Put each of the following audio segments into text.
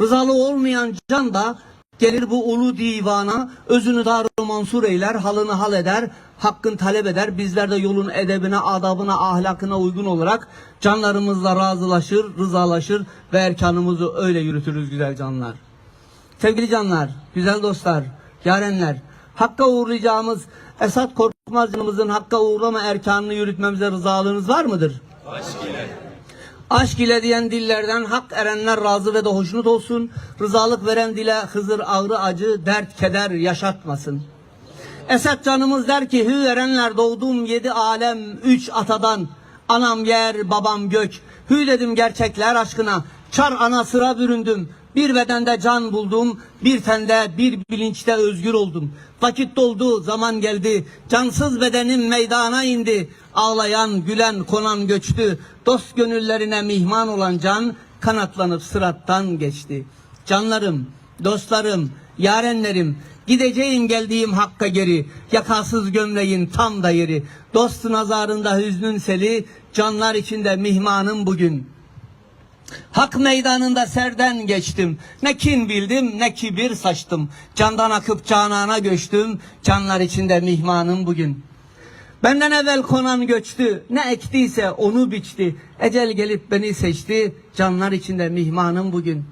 Rızalı olmayan can da gelir bu ulu divana, özünü dar mansur eyler, halını hal eder, hakkın talep eder. Bizler de yolun edebine, adabına, ahlakına uygun olarak canlarımızla razılaşır, rızalaşır ve erkanımızı öyle yürütürüz güzel canlar. Sevgili canlar, güzel dostlar, yarenler, Hakka uğurlayacağımız Esat Korkmaz canımızın Hakka uğurlama erkanını yürütmemize rızalığınız var mıdır? Aşk ile diyen dillerden hak erenler razı ve de hoşnut olsun. Rızalık veren dile Hızır ağrı acı, dert keder yaşatmasın. Esat canımız der ki hü erenler doğdum yedi alem üç atadan. Anam yer babam gök. Hü dedim gerçekler aşkına. Çar ana sıra büründüm. Bir bedende can buldum. Bir tende bir bilinçte özgür oldum. Vakit doldu zaman geldi. Cansız bedenim meydana indi. Ağlayan gülen konan göçtü. Dost gönüllerine mihman olan can kanatlanıp sırattan geçti. Canlarım, dostlarım, yarenlerim, gideceğim geldiğim hakka geri, yakasız gömleğin tam da yeri, dost nazarında hüznün seli, canlar içinde mihmanım bugün. Hak meydanında serden geçtim, ne kin bildim ne kibir saçtım, candan akıp canana göçtüm, canlar içinde mihmanım bugün. Benden evvel konan göçtü, ne ektiyse onu biçti. Ecel gelip beni seçti, canlar içinde mihmanım bugün.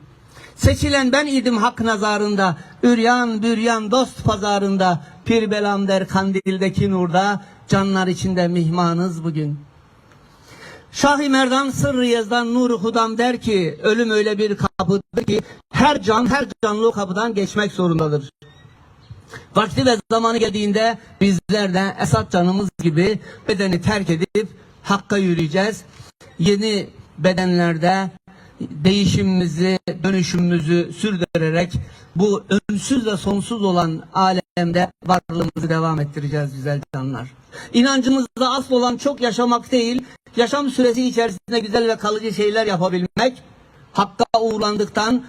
Seçilen ben idim hak nazarında, üryan büryan dost pazarında, pir belam der kandildeki nurda, canlar içinde mihmanız bugün. Şah-ı Merdan sırrı yazdan nur hudam der ki, ölüm öyle bir kapıdır ki, her can her canlı o kapıdan geçmek zorundadır. Vakti ve zamanı geldiğinde bizler de Esat canımız gibi bedeni terk edip Hakk'a yürüyeceğiz. Yeni bedenlerde değişimimizi, dönüşümümüzü sürdürerek bu önsüz ve sonsuz olan alemde varlığımızı devam ettireceğiz güzel canlar. İnancımızda asıl olan çok yaşamak değil, yaşam süresi içerisinde güzel ve kalıcı şeyler yapabilmek, Hakka uğurlandıktan,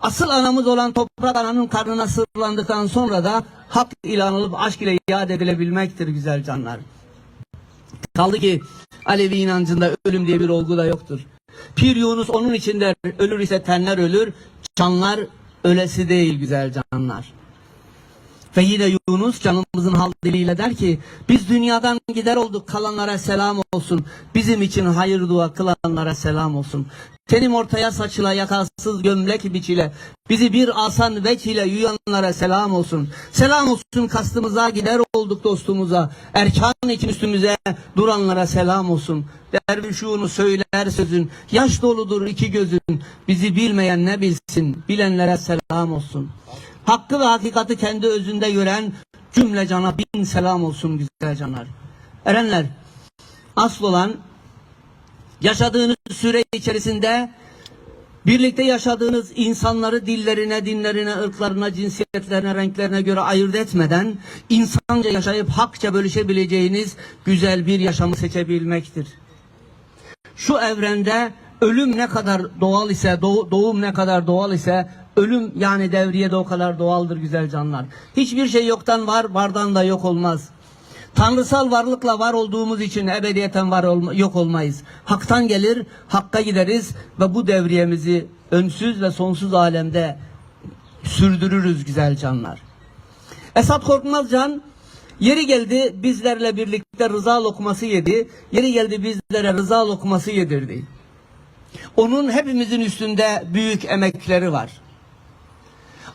asıl anamız olan toprak ananın karnına sırlandıktan sonra da hak ilan olup aşk ile iade edilebilmektir güzel canlar. Kaldı ki Alevi inancında ölüm diye bir olgu da yoktur. Pir Yunus onun içinde ölür ise tenler ölür, canlar ölesi değil güzel canlar. Ve yine Yunus canımızın hal diliyle der ki biz dünyadan gider olduk kalanlara selam olsun. Bizim için hayır dua kılanlara selam olsun. Tenim ortaya saçıla yakasız gömlek biçile. Bizi bir asan veç ile yuyanlara selam olsun. Selam olsun kastımıza gider olduk dostumuza. Erkan için üstümüze duranlara selam olsun. Dervişunu söyler sözün. Yaş doludur iki gözün. Bizi bilmeyen ne bilsin. Bilenlere selam olsun. Hakkı ve hakikati kendi özünde gören cümle cana bin selam olsun güzel canlar. Erenler, asıl olan yaşadığınız süre içerisinde birlikte yaşadığınız insanları dillerine, dinlerine, ırklarına, cinsiyetlerine, renklerine göre ayırt etmeden insanca yaşayıp hakça bölüşebileceğiniz güzel bir yaşamı seçebilmektir. Şu evrende ölüm ne kadar doğal ise, doğ- doğum ne kadar doğal ise ölüm yani devriye de o kadar doğaldır güzel canlar. Hiçbir şey yoktan var, vardan da yok olmaz. Tanrısal varlıkla var olduğumuz için ebediyeten var olma, yok olmayız. Hak'tan gelir, Hakk'a gideriz ve bu devriyemizi önsüz ve sonsuz alemde sürdürürüz güzel canlar. Esat Korkmazcan yeri geldi bizlerle birlikte rıza lokması yedi. Yeri geldi bizlere rıza lokması yedirdi. Onun hepimizin üstünde büyük emekleri var.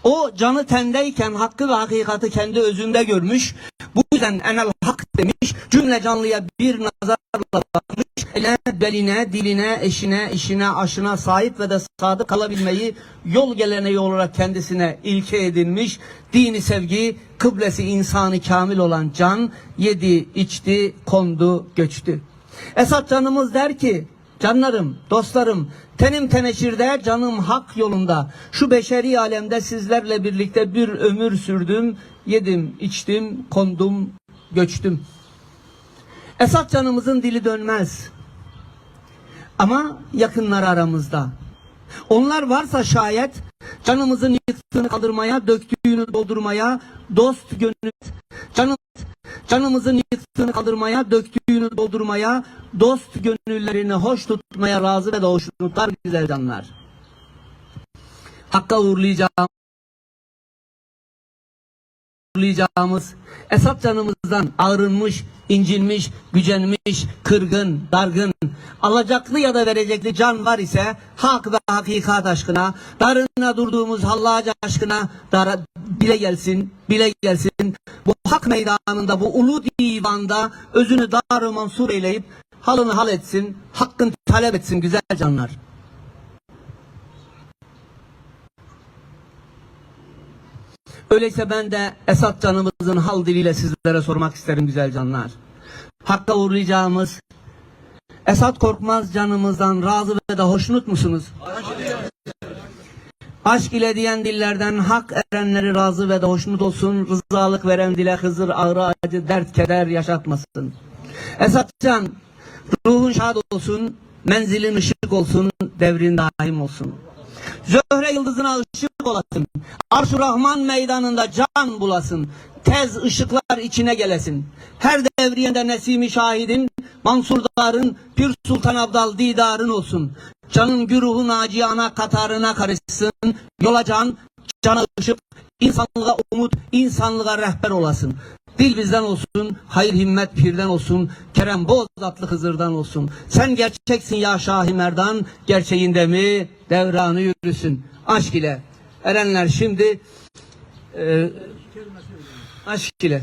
O canı tendeyken hakkı ve hakikati kendi özünde görmüş. Bu yüzden enel hak demiş. Cümle canlıya bir nazarla bakmış. Eline, beline, diline, eşine, işine, aşına sahip ve de sadık kalabilmeyi yol geleneği olarak kendisine ilke edinmiş. Dini sevgi, kıblesi insanı kamil olan can yedi, içti, kondu, göçtü. Esat canımız der ki Canlarım, dostlarım, tenim teneşirde, canım hak yolunda. Şu beşeri alemde sizlerle birlikte bir ömür sürdüm, yedim, içtim, kondum, göçtüm. Esat canımızın dili dönmez. Ama yakınlar aramızda. Onlar varsa şayet canımızın yıktığını kaldırmaya, döktüğünü doldurmaya, dost gönül, canım, canımızın yıktığını kaldırmaya, döktüğünü doldurmaya, dost gönüllerini hoş tutmaya razı ve de hoşnutlar güzel canlar. Hakka uğurlayacağım uğurlayacağımız Esat canımızdan ağrınmış, incinmiş, gücenmiş, kırgın, dargın, alacaklı ya da verecekli can var ise hak ve hakikat aşkına, darına durduğumuz hallaca aşkına dara, bile gelsin, bile gelsin. Bu hak meydanında, bu ulu divanda özünü dar mansur eyleyip halını hal etsin, hakkın talep etsin güzel canlar. Öyleyse ben de Esat canımızın hal diliyle sizlere sormak isterim güzel canlar. Hakka uğurlayacağımız Esat Korkmaz canımızdan razı ve de hoşnut musunuz? Aşk ile diyen dillerden hak erenleri razı ve de hoşnut olsun. Rızalık veren dile Hızır ağrı acı dert keder yaşatmasın. Esatcan ruhun şad olsun. Menzilin ışık olsun. Devrin daim olsun. Zöhre yıldızına ışık olasın. Arş-ı Rahman meydanında can bulasın. Tez ışıklar içine gelesin. Her devriyende nesimi şahidin, Mansurdar'ın, Pir Sultan Abdal didarın olsun. Canın güruhu naci ana katarına karışsın. Yola can, cana ışık, insanlığa umut, insanlığa rehber olasın. Dil bizden olsun, hayır himmet pirden olsun, Kerem Boz atlı Hızır'dan olsun. Sen gerçeksin ya Şahi Merdan, gerçeğinde mi devranı yürüsün. Aşk ile. Erenler şimdi e, aşk ile.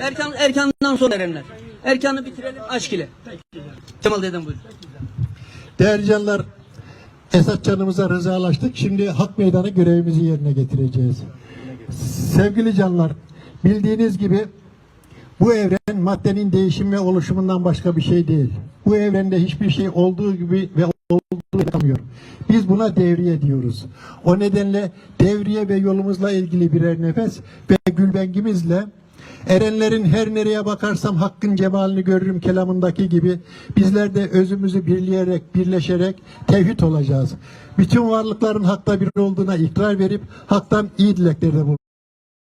Erkan, Erkan'dan sonra Erenler. Erkan'ı bitirelim aşk ile. Kemal dedem buyurun. Değerli canlar, Esat canımıza rızalaştık. Şimdi hak meydanı görevimizi yerine getireceğiz. Sevgili canlar, bildiğiniz gibi bu evren maddenin değişim ve oluşumundan başka bir şey değil. Bu evrende hiçbir şey olduğu gibi ve olduğu yapamıyor. Biz buna devriye diyoruz. O nedenle devriye ve yolumuzla ilgili birer nefes ve gülbengimizle Erenlerin her nereye bakarsam hakkın cemalini görürüm kelamındaki gibi bizler de özümüzü birleyerek, birleşerek tevhid olacağız. Bütün varlıkların hakta bir olduğuna ikrar verip haktan iyi dileklerde bulunacağız.